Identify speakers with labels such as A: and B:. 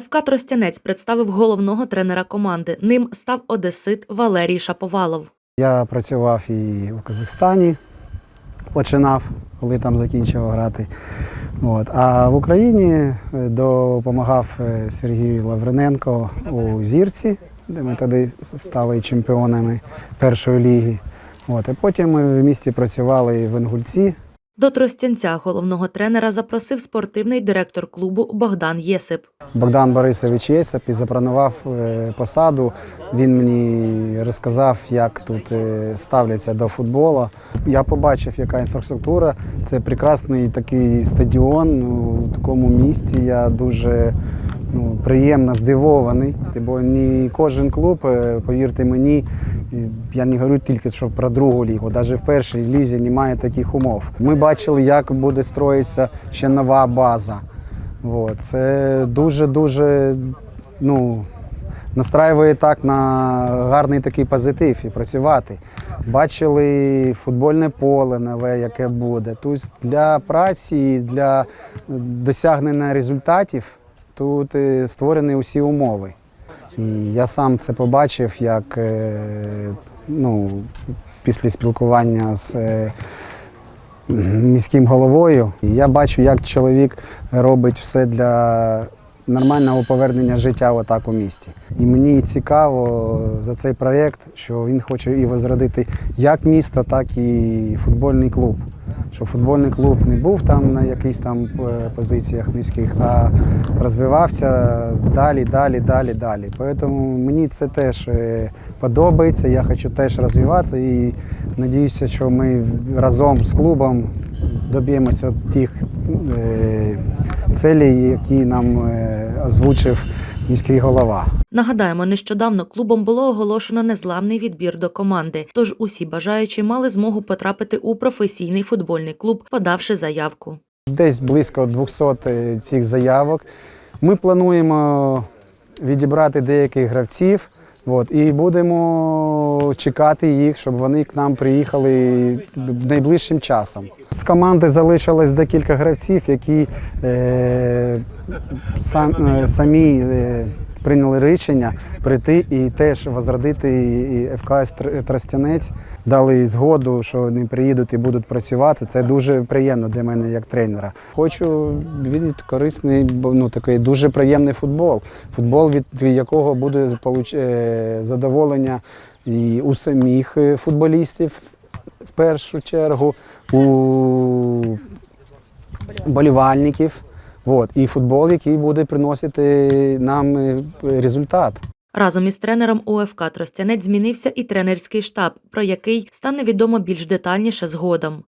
A: ФК Тростянець представив головного тренера команди. Ним став одесит Валерій Шаповалов.
B: Я працював і у Казахстані, починав, коли там закінчив грати. От. А в Україні е, допомагав е, Сергій Лавриненко у Зірці, де ми тоді стали чемпіонами першої ліги. От. І потім ми в місті працювали в Інгульці.
A: До Тростянця головного тренера запросив спортивний директор клубу Богдан Єсип.
B: Богдан Борисович Єцеп і запропонував е, посаду. Він мені розказав, як тут е, ставляться до футболу. Я побачив, яка інфраструктура. Це прекрасний такий стадіон у такому місті. Я дуже ну, приємно здивований. Бо не кожен клуб, е, повірте мені, я не говорю тільки що про другу лігу, навіть в першій лізі немає таких умов. Ми бачили, як буде строїтися ще нова база. От. Це дуже-дуже ну, настраює так на гарний такий позитив і працювати. Бачили футбольне поле нове, яке буде. Тобто для праці, для досягнення результатів тут е, створені усі умови. І я сам це побачив, як е, ну, після спілкування з е, міським головою. Я бачу, як чоловік робить все для нормального повернення життя отак у місті. І мені цікаво за цей проєкт, що він хоче і возродити як місто, так і футбольний клуб. Щоб футбольний клуб не був там на якихось там е, позиціях низьких, а розвивався далі, далі, далі, далі. Тому мені це теж е, подобається. Я хочу теж розвиватися і надіюся, що ми разом з клубом доб'ємося тих е, целей, які нам озвучив міський голова.
A: Нагадаємо, нещодавно клубом було оголошено незламний відбір до команди. Тож усі бажаючі мали змогу потрапити у професійний футбольний клуб, подавши заявку.
B: Десь близько 200 цих заявок. Ми плануємо відібрати деяких гравців. От, і будемо чекати їх, щоб вони к нам приїхали найближчим часом. З команди залишилось декілька гравців, які е, сам, е, самі е, прийняли рішення прийти і теж возродити і ФКС Тр- Тростянець. Дали згоду, що вони приїдуть і будуть працювати. Це дуже приємно для мене як тренера. Хочу відвідати корисний, ну, такий дуже приємний футбол. Футбол, від якого буде е, задоволення і у самих е, футболістів в першу чергу, у болівальників. От, і футбол, який буде приносити нам е, результат.
A: Разом із тренером УФК Тростянець змінився і тренерський штаб, про який стане відомо більш детальніше згодом.